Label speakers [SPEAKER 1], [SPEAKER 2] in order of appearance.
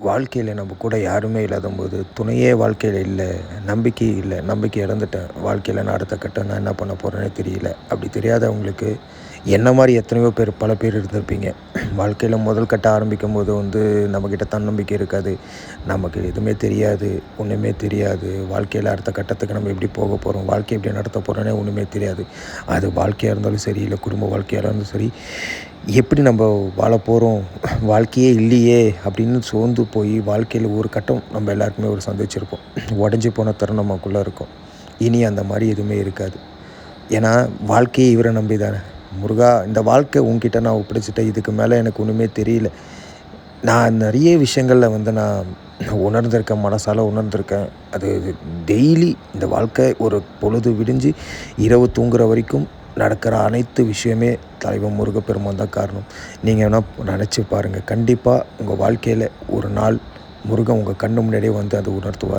[SPEAKER 1] வாழ்க்கையில் நம்ம கூட யாருமே இல்லாத போது துணையே வாழ்க்கையில் இல்லை நம்பிக்கை இல்லை நம்பிக்கை இழந்துட்டேன். வாழ்க்கையில் நான் அடுத்த கட்டம் நான் என்ன பண்ண போகிறேன்னே தெரியல. அப்படி தெரியாதவங்களுக்கு என்ன மாதிரி எத்தனையோ பேர் பல பேர் இருந்திருப்பீங்க. வாழ்க்கையில் முதல் கட்ட ஆரம்பிக்கும் போது வந்து நம்மக்கிட்ட தன்னம்பிக்கை இருக்காது. நமக்கு எதுவுமே தெரியாது ஒன்றுமே தெரியாது. வாழ்க்கையில் அடுத்த கட்டத்துக்கு நம்ம எப்படி போக போகிறோம் வாழ்க்கை எப்படி நடத்த போகிறோன்னே ஒன்றுமே தெரியாது. அது வாழ்க்கையாக இருந்தாலும் சரி இல்லை குடும்ப வாழ்க்கையாக இருந்தாலும் சரி எப்படி நம்ம வாழ போகிறோம் வாழ்க்கையே இல்லையே அப்படின்னு சோர்ந்து போய் வாழ்க்கையில் ஒரு கட்டம் நம்ம எல்லாருக்குமே ஒரு சந்திச்சிருப்போம் உடஞ்சி போன தருணம் நமக்குள்ளே இருக்கும். இனி அந்த மாதிரி எதுவுமே இருக்காது. ஏன்னா வாழ்க்கையை இவரை நம்பி தானே முருகா இந்த வாழ்க்கை உங்ககிட்ட நான் ஒப்படைச்சிட்டேன். இதுக்கு மேலே எனக்கு ஒன்றுமே தெரியல. நான் நிறைய விஷயங்களில் வந்து நான் உணர்ந்திருக்கேன் மனசால் உணர்ந்திருக்கேன். அது டெய்லி இந்த வாழ்க்கை ஒரு பொழுது விடிஞ்சு இரவு தூங்குற வரைக்கும் நடக்கிற அனைத்து விஷயமே தலைவன் முருகப்பெருமான் தான் காரணம். நீங்கள் வேணால் நினச்சி பாருங்கள் கண்டிப்பாக உங்கள் வாழ்க்கையில் ஒரு நாள் முருகன் உங்கள் கண்ணு முன்னாடியே வந்து அதை உணர்த்துவார்.